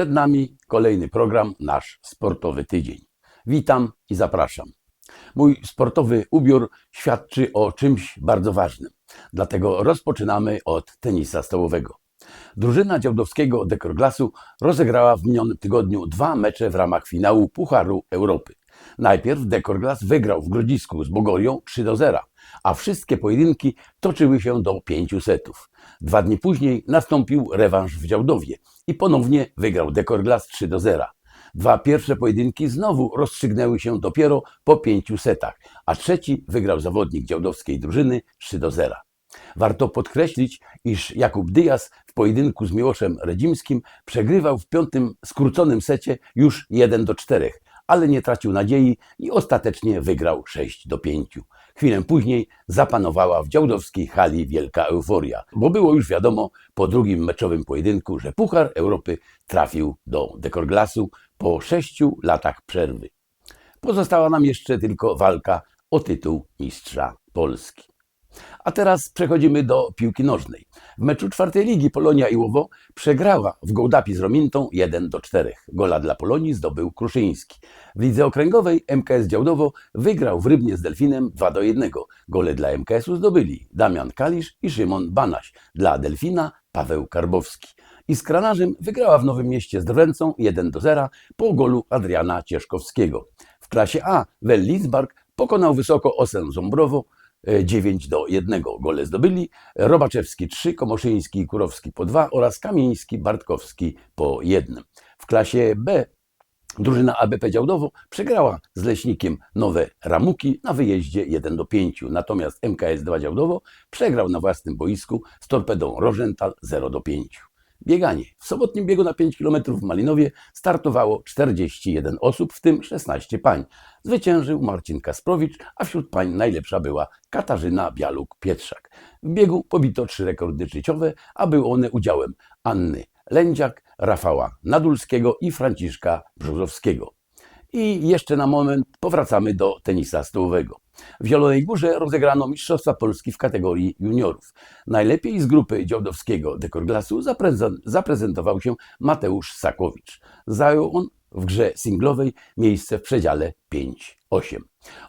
Przed nami kolejny program, nasz sportowy tydzień. Witam i zapraszam. Mój sportowy ubiór świadczy o czymś bardzo ważnym, dlatego rozpoczynamy od tenisa stołowego. Drużyna Działdowskiego Dekorglasu rozegrała w minionym tygodniu dwa mecze w ramach finału Pucharu Europy. Najpierw Dekorglas wygrał w Grodzisku z Bogorią 3 do 0, a wszystkie pojedynki toczyły się do pięciu setów. Dwa dni później nastąpił rewanż w Działdowie i ponownie wygrał Dekorglas 3 do 0. Dwa pierwsze pojedynki znowu rozstrzygnęły się dopiero po pięciu setach, a trzeci wygrał zawodnik działdowskiej drużyny 3 do 0. Warto podkreślić, iż Jakub Dyjas w pojedynku z Miłoszem Redzimskim przegrywał w piątym skróconym secie już 1 do 4, ale nie tracił nadziei i ostatecznie wygrał 6 do 5. Chwilę później zapanowała w działdowskiej hali wielka euforia, bo było już wiadomo po drugim meczowym pojedynku, że Puchar Europy trafił do Dekorglasu po 6 latach przerwy. Pozostała nam jeszcze tylko walka o tytuł mistrza Polski. A teraz przechodzimy do piłki nożnej. W meczu czwartej ligi Polonia Iłowo przegrała w Gołdapi z Romintą 1 do 4. Gola dla Polonii zdobył Kruszyński. W lidze okręgowej MKS Działdowo wygrał w Rybnie z Delfinem 2 do 1. Gole dla MKS-u zdobyli Damian Kalisz i Szymon Banaś. Dla Delfina Paweł Karbowski. I z Kranarzem wygrała w Nowym Mieście z Drwęcą 1 do 0 po golu Adriana Cieszkowskiego. W klasie A Wel Lidzbark pokonał wysoko Osę Ząbrowo 9 do 1 gole zdobyli. Robaczewski 3, Komoszyński i Kurowski po 2 oraz Kamieński, Bartkowski po 1. W klasie B drużyna ABP Działdowo przegrała z Leśnikiem Nowe Ramuki na wyjeździe 1 do 5. Natomiast MKS 2 Działdowo przegrał na własnym boisku z Torpedą Rożental 0 do 5. Bieganie. W sobotnim biegu na 5 km w Malinowie startowało 41 osób, w tym 16 pań. Zwyciężył Marcin Kasprowicz, a wśród pań najlepsza była Katarzyna Bialuk-Pietrzak. W biegu pobito trzy rekordy życiowe, a były one udziałem Anny Lędziak, Rafała Nadulskiego i Franciszka Brzozowskiego. I jeszcze na moment powracamy do tenisa stołowego. W Zielonej Górze rozegrano Mistrzostwa Polski w kategorii juniorów. Najlepiej z grupy Działdowskiego Dekorglasu zaprezentował się Mateusz Sakowicz. Zajął on w grze singlowej miejsce w przedziale 5-8.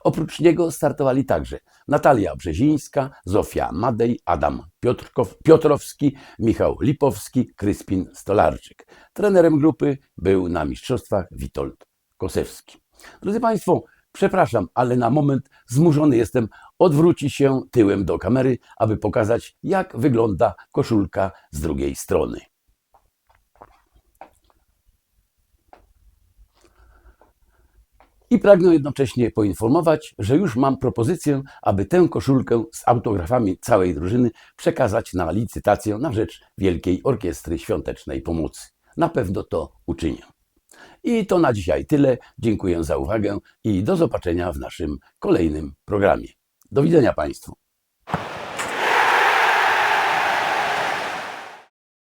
Oprócz niego startowali także Natalia Brzezińska, Zofia Madej, Adam Piotrkow, Piotrowski, Michał Lipowski, Kryspin Stolarczyk. Trenerem grupy był na mistrzostwach Witold Kosewski. Drodzy Państwo, przepraszam, ale na moment zmuszony jestem odwrócić się tyłem do kamery, aby pokazać, jak wygląda koszulka z drugiej strony. I pragnę jednocześnie poinformować, że już mam propozycję, aby tę koszulkę z autografami całej drużyny przekazać na licytację na rzecz Wielkiej Orkiestry Świątecznej Pomocy. Na pewno to uczynię. I to na dzisiaj tyle. Dziękuję za uwagę i do zobaczenia w naszym kolejnym programie. Do widzenia Państwu.